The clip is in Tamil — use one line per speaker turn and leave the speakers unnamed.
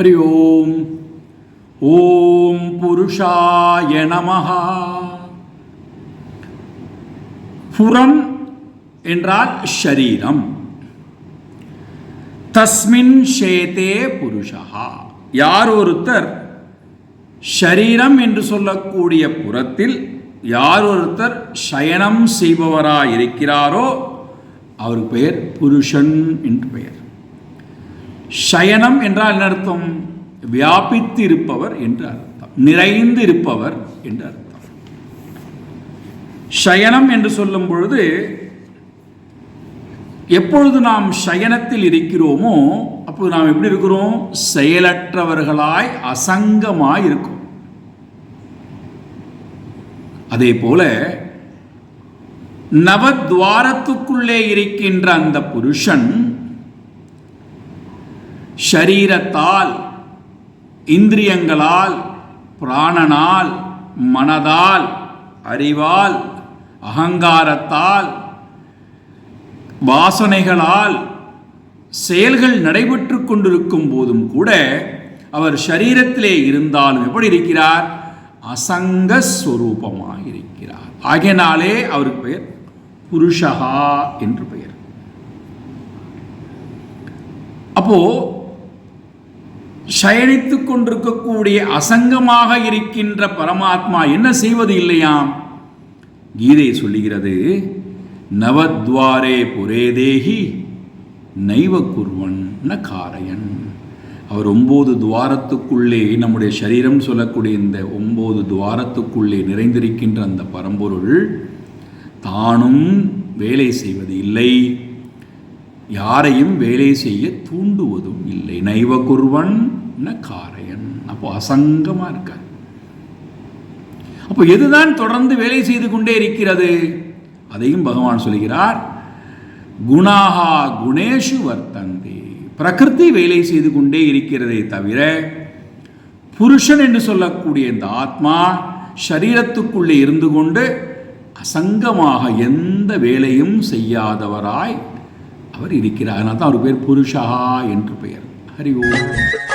ஹரி ஓம் ஓம் புருஷாய नमः। புறம் என்றால் ஷரீரம். தஸ்மின் ஷேதே புருஷா யார் ஒருத்தர் ஷரீரம் என்று சொல்லக்கூடிய புறத்தில் யார் ஒருத்தர் சயனம் செய்பவராக இருக்கிறாரோ அவர் பெயர் புருஷன் என்று பெயர். சயனம் என்றால் என்ன அர்த்தம்? வியாபித்து இருப்பவர் என்று அர்த்தம். நிறைந்து இருப்பவர் என்று அர்த்தம். சயனம் என்று சொல்லும் பொழுது எப்பொழுது நாம் சயனத்தில் இருக்கிறோமோ அப்போது நாம் எப்படி இருக்கிறோம்? செயலற்றவர்களாய் அசங்கமாய் இருக்கும் அதே போல நவத்வாரத்துக்குள்ளே இருக்கின்ற அந்த புருஷன் ஷரீரத்தால் இந்திரியங்களால் பிராணனால் மனதால் அறிவால் அகங்காரத்தால் வாசனைகளால் செயல்கள் நடைபெற்று கொண்டிருக்கும் போதும் கூட அவர் ஷரீரத்திலே இருந்தாலும் எப்படி இருக்கிறார்? அசங்க ஸ்வரூபமாக இருக்கிறார் ஆகையினாலே அவருக்கு பெயர் புருஷகா என்று பெயர். அப்போ சயனித்து கொண்டிருக்கக்கூடிய அசங்கமாக இருக்கின்ற பரமாத்மா என்ன செய்வது இல்லையாம் கீதை சொல்லுகிறது நவத்வாரே புரே தேகி நைவ குர்வன் ந காரையன். அவர் ஒம்பது துவாரத்துக்குள்ளே நம்முடைய சரீரம் சொல்லக்கூடிய இந்த ஒம்பது துவாரத்துக்குள்ளே நிறைந்திருக்கின்ற அந்த பரம்பொருள் தானும் வேலை செய்வது இல்லை. யாரையும் வேலை செய்ய தூண்டுவதும் இல்லை. நைவ குர்வன் ந காரையன் அப்போ அசங்கமா இருக்கார். அப்போ எதுதான் தொடர்ந்து வேலை செய்து கொண்டே இருக்கிறது? அதையும் பகவான் சொல்கிறார் குணாகா குணேஷு வர்த்தந்தி. பிரகிருதி வேலை செய்து கொண்டே இருக்கிறதே தவிர புருஷன் என்று சொல்லக்கூடிய இந்த ஆத்மா சரீரத்துக்குள்ளே இருந்து கொண்டு அசங்கமாக எந்த வேலையும் செய்யாதவராய் அவர் இருக்கிறார். அதனால தான் அவர் பேர் புருஷா என்று பெயர். ஹரி ஓம்.